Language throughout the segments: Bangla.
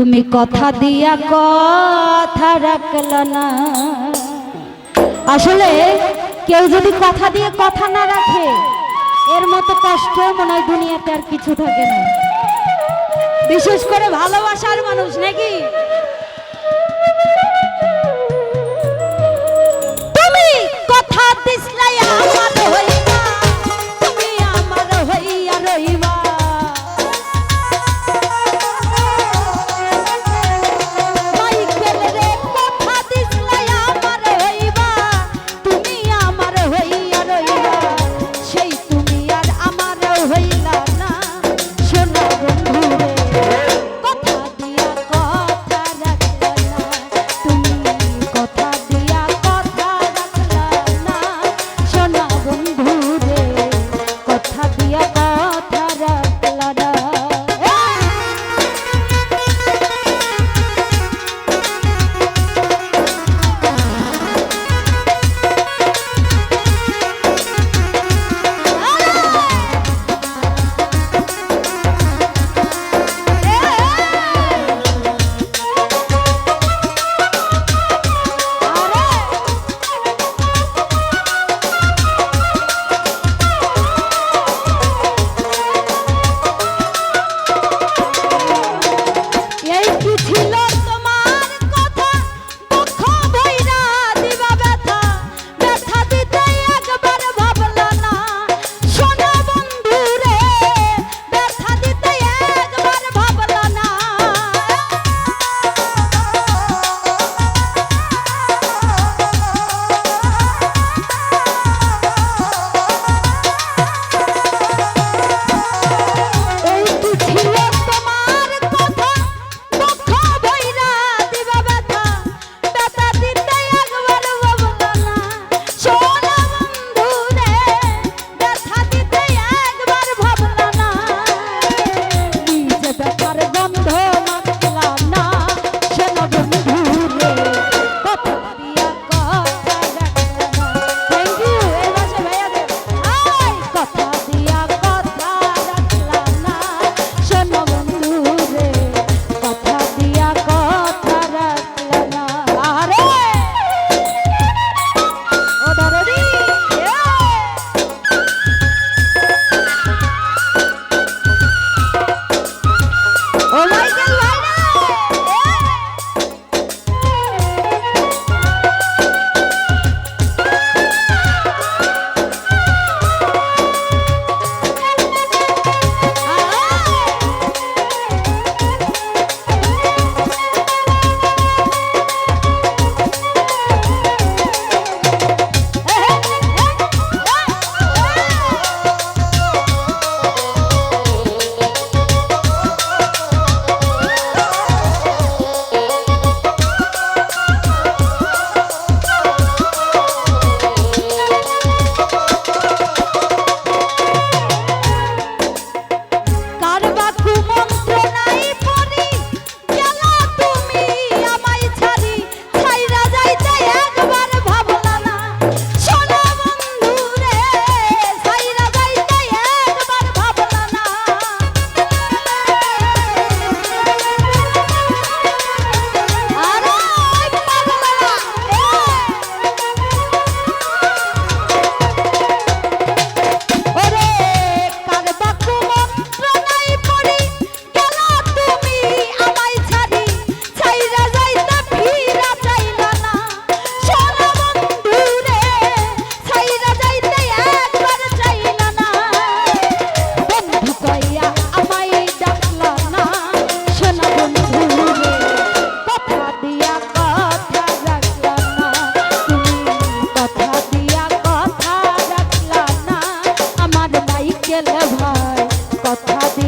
তুমি কথা দিয়া কথা রাখল না। আসলে কেউ যদি কথা দিয়ে কথা না রাখে, এর মতো কষ্ট মনে হয় দুনিয়াতে আর কিছু থাকে না। বিশেষ করে ভালোবাসার মানুষ, নাকি?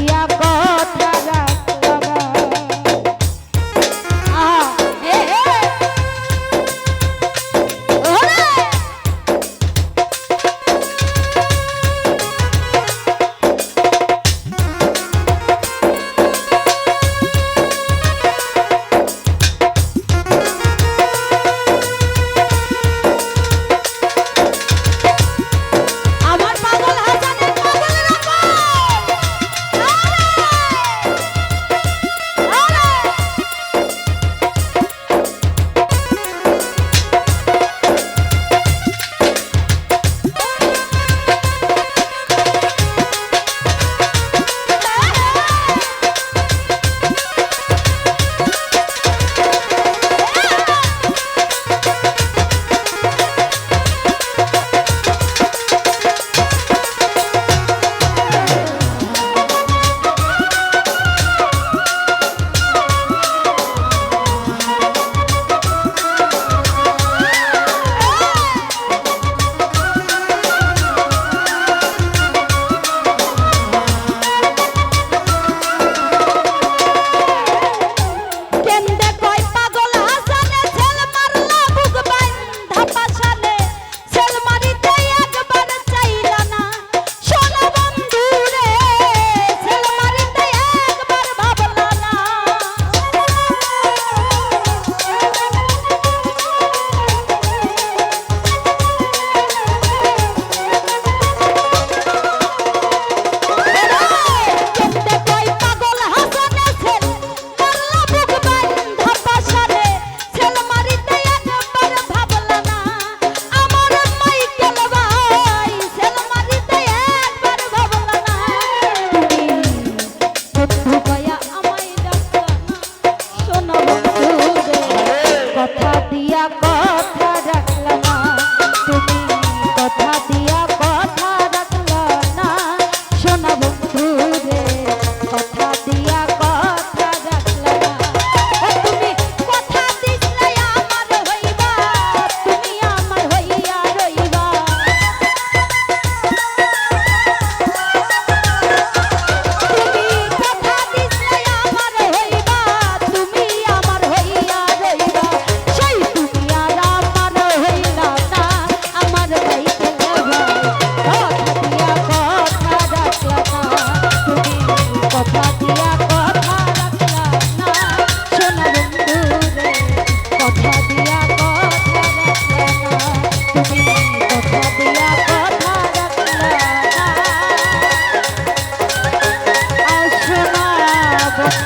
দিয়া কর।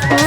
Bye.